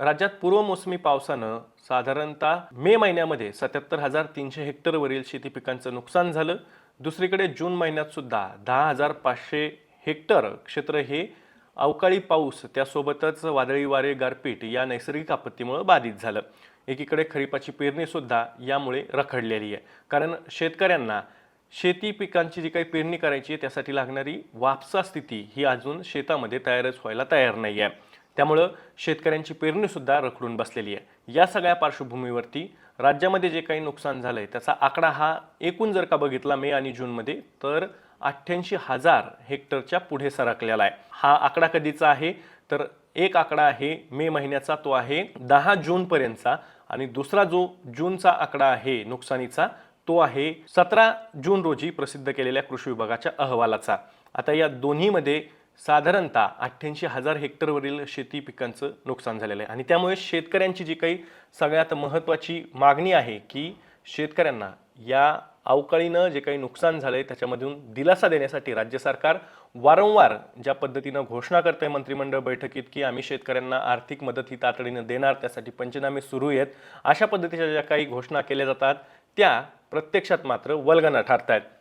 राज्यात पूर्वमोसमी पावसानं साधारणतः मे महिन्यामध्ये सत्याहत्तर हजार तीनशे हेक्टरवरील शेती पिकांचं नुकसान झालं. दुसरीकडे जून महिन्यात सुद्धा दहा हजार पाचशे हेक्टर क्षेत्र हे अवकाळी पाऊस त्यासोबतच वादळी वारे गारपीट या नैसर्गिक आपत्तीमुळे बाधित झालं. एकीकडे खरीपाची पेरणीसुद्धा यामुळे रखडलेली आहे. कारण शेतकऱ्यांना शेती पिकांची जी काही पेरणी करायची आहे त्यासाठी लागणारी वापसा स्थिती ही अजून शेतामध्ये तयारच व्हायला तयार नाही आहे त्यामुळं शेतकऱ्यांची पेरणीसुद्धा रखडून बसलेली आहे. या सगळ्या पार्श्वभूमीवरती राज्यामध्ये जे काही नुकसान झालं आहे त्याचा आकडा हा एकूण जर का बघितला मे आणि जूनमध्ये तर अठ्ठ्याऐंशी हजार हेक्टरच्या पुढे सरकलेला आहे. हा आकडा कधीचा आहे? तर एक आकडा आहे मे महिन्याचा तो आहे दहा जूनपर्यंतचा आणि दुसरा जो जूनचा आकडा आहे नुकसानीचा तो आहे सतरा जून रोजी प्रसिद्ध केलेल्या कृषी विभागाच्या अहवालाचा. आता या दोन्हीमध्ये साधारणतः अठ्ठ्याऐंशी हजार हेक्टरवरील शेती पिकांचं नुकसान झालेलं आहे. आणि त्यामुळे शेतकऱ्यांची जी काही सगळ्यात महत्त्वाची मागणी आहे की शेतकऱ्यांना या अवकाळीनं जे काही नुकसान झालं आहे त्याच्यामधून दिलासा देण्यासाठी राज्य सरकार वारंवार ज्या पद्धतीनं घोषणा करत आहे मंत्रिमंडळ बैठकीत की आम्ही शेतकऱ्यांना आर्थिक मदत ही तातडीनं देणार त्यासाठी पंचनामे सुरू आहेत अशा पद्धतीच्या ज्या काही घोषणा केल्या जातात त्या प्रत्यक्षात मात्र वल्गना ठरत आहेत